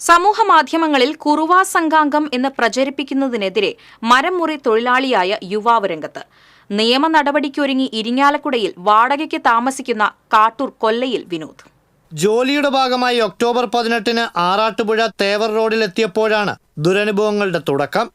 സമൂഹ മാധ്യമങ്ങളിൽ കുറുവാ സംഘാംഗം എന്ന് പ്രചരിപ്പിക്കുന്നതിനെതിരെ മരംമുറി തൊഴിലാളിയായ യുവാവ് രംഗത്ത്. നിയമ നടപടിക്കൊരുങ്ങി ഇരിങ്ങാലക്കുടയിൽ വാടകയ്ക്ക് താമസിക്കുന്ന കാട്ടൂർ കൊല്ലയിൽ വിനോദ്. ജോലിയുടെ ഭാഗമായി ഒക്ടോബർ പതിനെട്ടിന് ആറാട്ടുപുഴ തേവർ റോഡിലെത്തിയപ്പോഴാണ് ദുരനുഭവങ്ങളുടെ തുടക്കം.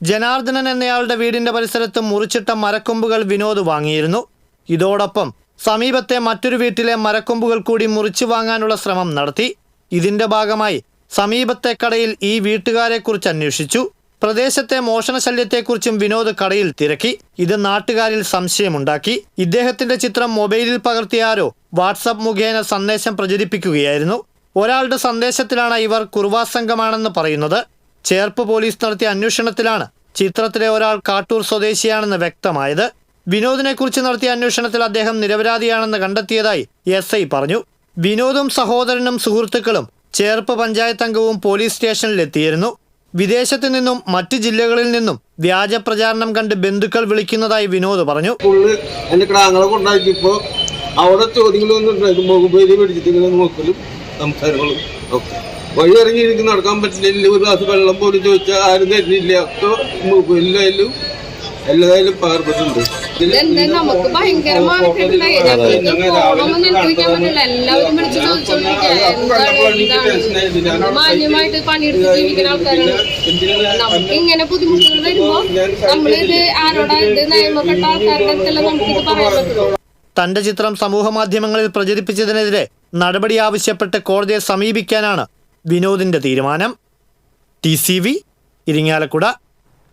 ജനാർദ്ദനൻ എന്നയാളുടെ വീടിന്റെ പരിസരത്ത് മുറിച്ചിട്ട മരക്കൊമ്പുകൾ വിനോദ് വാങ്ങിയിരുന്നു. ഇതോടൊപ്പം സമീപത്തെ മറ്റൊരു വീട്ടിലെ മരക്കൊമ്പുകൾ കൂടി മുറിച്ചു വാങ്ങാനുള്ള ശ്രമം നടത്തി. ഇതിന്റെ ഭാഗമായി സമീപത്തെ കടയിൽ ഈ വീട്ടുകാരെക്കുറിച്ച് അന്വേഷിച്ചു. പ്രദേശത്തെ മോഷണ ശല്യത്തെക്കുറിച്ചും വിനോദ് കടയിൽ തിരക്കി. ഇത് നാട്ടുകാരിൽ സംശയമുണ്ടാക്കി. ഇദ്ദേഹത്തിന്റെ ചിത്രം മൊബൈലിൽ പകർത്തിയാരോ വാട്സപ്പ് മുഖേന സന്ദേശം പ്രചരിപ്പിക്കുകയായിരുന്നു. ഒരാളുടെ സന്ദേശത്തിലാണ് ഇവർ കുർവാ സംഘമാണെന്ന് പറയുന്നത്. ചേർപ്പ് പോലീസ് നടത്തിയ അന്വേഷണത്തിലാണ് ചിത്രത്തിലെ ഒരാൾ കാട്ടൂർ സ്വദേശിയാണെന്ന് വ്യക്തമായത്. വിനോദിനെക്കുറിച്ച് നടത്തിയ അന്വേഷണത്തിൽ അദ്ദേഹം നിരപരാധിയാണെന്ന് കണ്ടെത്തിയതായി എസ് പറഞ്ഞു. വിനോദും സഹോദരനും സുഹൃത്തുക്കളും ചേർപ്പ് പഞ്ചായത്ത് അംഗവും പോലീസ് സ്റ്റേഷനിലെത്തിയിരുന്നു. വിദേശത്തു നിന്നും മറ്റ് ജില്ലകളിൽ നിന്നും വ്യാജ പ്രചാരണം കണ്ട് ബന്ധുക്കൾ വിളിക്കുന്നതായി വിനോദ് പറഞ്ഞു. കൊണ്ടാക്കിയപ്പോൾ അവിടെ നോക്കലും സംസാരങ്ങളും ഒക്കെ. വഴി എനിക്ക് നടക്കാൻ പറ്റില്ല. ഒരു ഗ്ലാസ് വെള്ളം പോലും ചോദിച്ചാൽ ആരും തരുന്നില്ല. ഒക്കെ മൊബൈലിലായാലും എല്ലാതായാലും ഇതെന്താ? നമുക്ക് ഭയങ്കര മാർക്കറ്റുണ്ടായി ഞങ്ങൾക്ക് പോകണമെന്ന് നിൽക്കാൻ പറ്റില്ല എല്ലാവരും വിളിച്ച് ചോദിച്ചോണ്ടിരിക്കുക. എന്താണ് എന്താണ്? മാന്യമായിട്ട് പണിയെടുത്ത് ജീവിക്കുന്ന ആൾക്കാരാണ്. നമുക്ക് ഇങ്ങനെ ബുദ്ധിമുട്ടുകൾ വരുമ്പോ നമ്മളിത് ആരോടാ ഇത് നിയമപ്പെട്ട ആൾക്കാരുടെ അടുത്തല്ല നമുക്ക് ഇത് പറയാൻ പറ്റുള്ളൂ തന്റെ ചിത്രം സമൂഹ മാധ്യമങ്ങളിൽ പ്രചരിപ്പിച്ചതിനെതിരെ നടപടി ആവശ്യപ്പെട്ട് കോടതിയെ സമീപിക്കാനാണ് വിനോദിന്റെ തീരുമാനം. T C V Irinjalakuda